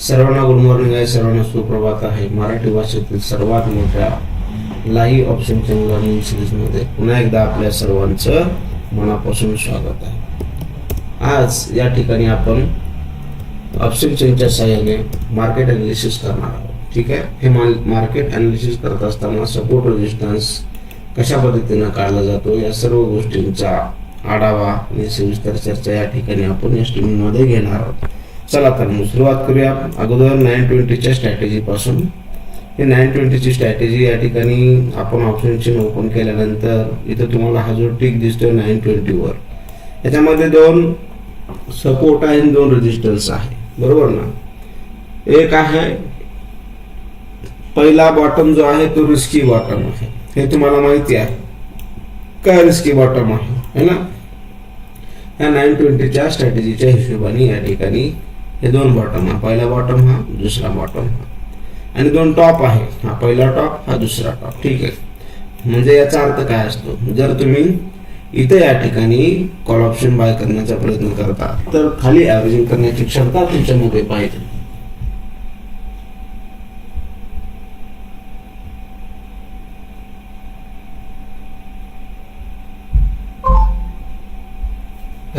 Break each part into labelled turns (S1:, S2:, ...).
S1: सर्वांना good morning आहे सर्वांना सुप्रभात आहे. मराठी भाषेतील सर्वात मोठ्या लाईव्ह ऑप्शन लर्निंग सिरीजमध्ये पुन्हा एकदा आपल्या सर्वांचं मनापासून स्वागत आहे. आज या ठिकाणी आपण ऑप्शन चेनच्या सहाय्याने मार्केट अनालिसिस करणार आहोत. ठीक आहे? हे मार्केट अनालिसिस करत असताना सपोर्ट रेजिस्टन्स कशा पद्धतीनं काढला जातो या सर्व गोष्टींचा आढावा आणि सविस्तर चर्चा या ठिकाणी आपण या स्ट्रीममध्ये घेणार आहोत. चला तर मग सुरुवात करूया. अगोदर नाईन ट्वेंटीच्या स्ट्रॅटेजी पासून. हे नाईन ट्वेंटीची स्ट्रॅटेजी या ठिकाणी आपण ऑप्शन चिन्ह ओपन केल्यानंतर इथं तुम्हाला हा जो टिक दिसतोय नाईन ट्वेंटीवर याच्यामध्ये दोन सपोर्ट आहे आणि दोन रेजिस्टन्स आहे. बरोबर ना? एक आहे पहिला बॉटम जो आहे तो रिस्की बॉटम आहे. हे तुम्हाला माहिती आहे. काय रिस्की बॉटम आहे? है ना? या नाईन ट्वेंटीच्या स्ट्रॅटेजीच्या हिशोबाने या ठिकाणी हे दोन बॉटम हा. पहिला बॉटम हा दुसरा बॉटम हा. आणि दोन टॉप आहे. हा पहिला टॉप हा दुसरा टॉप ठीक आहे. म्हणजे याचा अर्थ काय असतो? जर तुम्ही इथे या ठिकाणी कॉल ऑप्शन बाय करण्याचा प्रयत्न करता तर खाली ॲव्हरेजिंग करण्याची क्षमता तुमच्यामध्ये पाहिजे.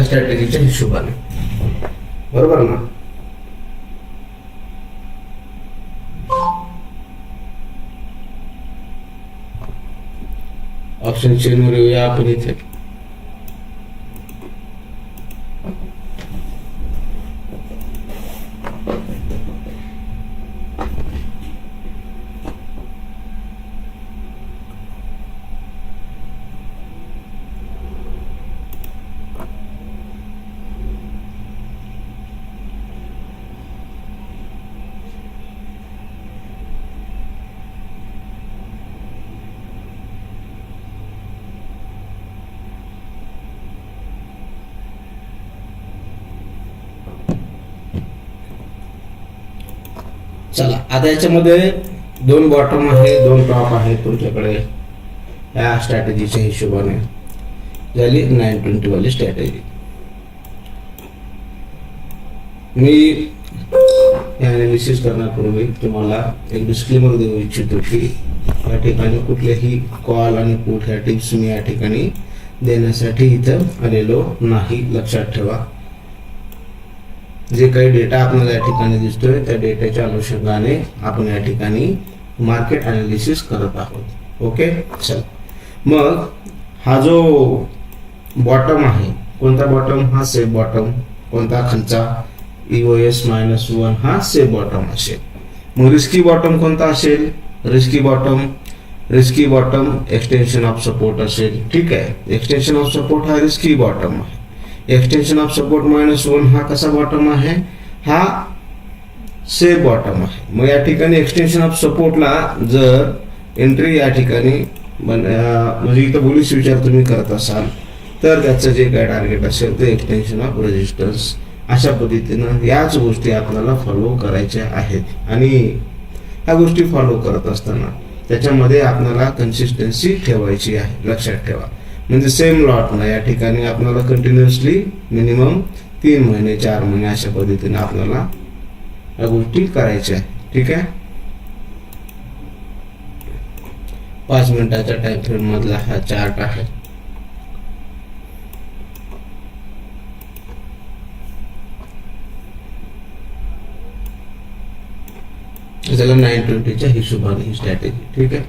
S1: स्ट्रॅटेजीच्या हिशोबाने. बरोबर ना? ऑप्शन चेनवर येऊया आपण इथे चला आता याच्यामध्ये दोन बॉटम आहे दोन टॉप आहे तुमच्याकडे. या स्ट्रॅटेजीच्या हिशोबाने. झाली नाईन ट्वेंटी वाली स्ट्रॅटेजी मी ॲनालिसिस करण्यापूर्वी तुम्हाला एक डिस्क्लेमर देऊ इच्छितो की या ठिकाणी कुठलेही कॉल आणि कुठल्या ह्या टिप्स मी या ठिकाणी देण्यासाठी इथं आलेलो नाही. लक्षात ठेवा. जे काही डेटा आपल्याला या ठिकाणी दिसतोय त्या डेटाच्या अनुषंगाने आपण या ठिकाणी मार्केट अनालिसिस करत आहोत. ओके चल. मग हा जो बॉटम आहे कोणता बॉटम हा सेफ बॉटम कोणता खालचा? इओ एस मायनस वन हा सेफ बॉटम असेल. मग रिस्की बॉटम कोणता असेल? Risky bottom risky bottom extension of support असेल. ठीक आहे. एक्सटेन्शन ऑफ सपोर्ट हा रिस्की बॉटम आहे. Extension of support minus one हा कसा बॉटम आहे? हा सेफ बॉटम आहे. मग या ठिकाणी एक्सटेन्शन ऑफ सपोर्टला जर एंट्री या ठिकाणी बन- म्हणजे इथं बोलीस विचार तुम्ही करत असाल तर त्याचं जे काय टार्गेट असेल ते एक्सटेन्शन ऑफ रेजिस्टन्स अशा पद्धतीनं याच गोष्टी आपल्याला फॉलो करायच्या आहेत. आणि ह्या गोष्टी फॉलो करत असताना त्याच्यामध्ये आपल्याला कन्सिस्टन्सी ठेवायची आहे. लक्षात ठेवा. म्हणजे सेम लॉटला या ठिकाणी आपल्याला कंटिन्युअसली मिनिमम तीन महिने चार महिने अशा पद्धतीने आपल्याला या गोष्टी करायच्या ठीक आहे? पाच मिनिटाच्या टाइम फ्रेम मधला हा चार्ट आहे. त्याला नाईन ट्वेंटीच्या हिशोबाने ही स्ट्रॅटेजी ठीक आहे?